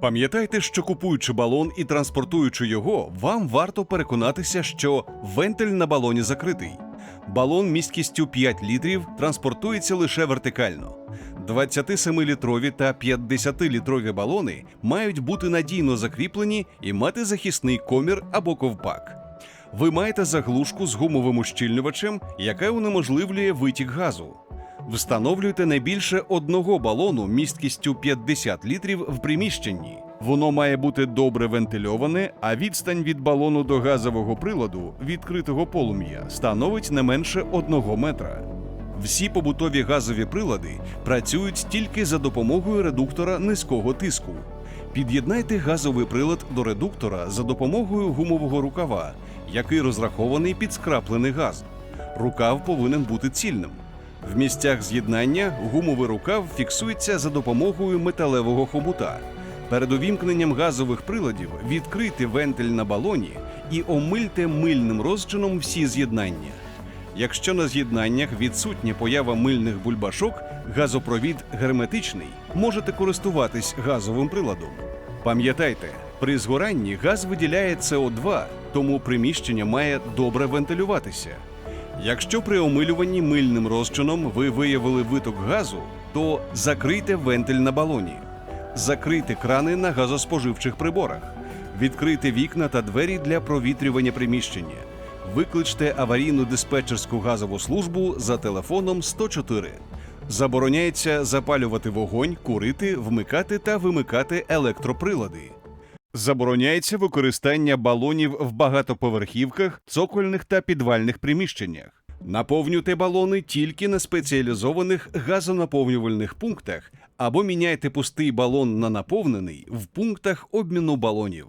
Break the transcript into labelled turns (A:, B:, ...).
A: Пам'ятайте, що купуючи балон і транспортуючи його, вам варто переконатися, що вентиль на балоні закритий. Балон місткістю 5 літрів транспортується лише вертикально. 27-літрові та 50-літрові балони мають бути надійно закріплені і мати захисний комір або ковпак. Ви маєте заглушку з гумовим ущільнювачем, яка унеможливлює витік газу. Встановлюйте не більше одного балону місткістю 50 літрів в приміщенні. Воно має бути добре вентильоване, а відстань від балону до газового приладу відкритого полум'я становить не менше 1 метра. Всі побутові газові прилади працюють тільки за допомогою редуктора низького тиску. Під'єднайте газовий прилад до редуктора за допомогою гумового рукава, який розрахований під скраплений газ. Рукав повинен бути цільним. В місцях з'єднання гумовий рукав фіксується за допомогою металевого хомута. Перед увімкненням газових приладів відкрийте вентиль на балоні і омильте мильним розчином всі з'єднання. Якщо на з'єднаннях відсутня поява мильних бульбашок, газопровід герметичний, можете користуватись газовим приладом. Пам'ятайте, при згоранні газ виділяє СО2, тому приміщення має добре вентилюватися. Якщо при омилюванні мильним розчином ви виявили виток газу, то закрийте вентиль на балоні, закрийте крани на газоспоживчих приборах, відкрийте вікна та двері для провітрювання приміщення. Викличте аварійну диспетчерську газову службу за телефоном 104. Забороняється запалювати вогонь, курити, вмикати та вимикати електроприлади. Забороняється використання балонів в багатоповерхівках, цокольних та підвальних приміщеннях. Наповнюйте балони тільки на спеціалізованих газонаповнювальних пунктах або міняйте пустий балон на наповнений в пунктах обміну балонів.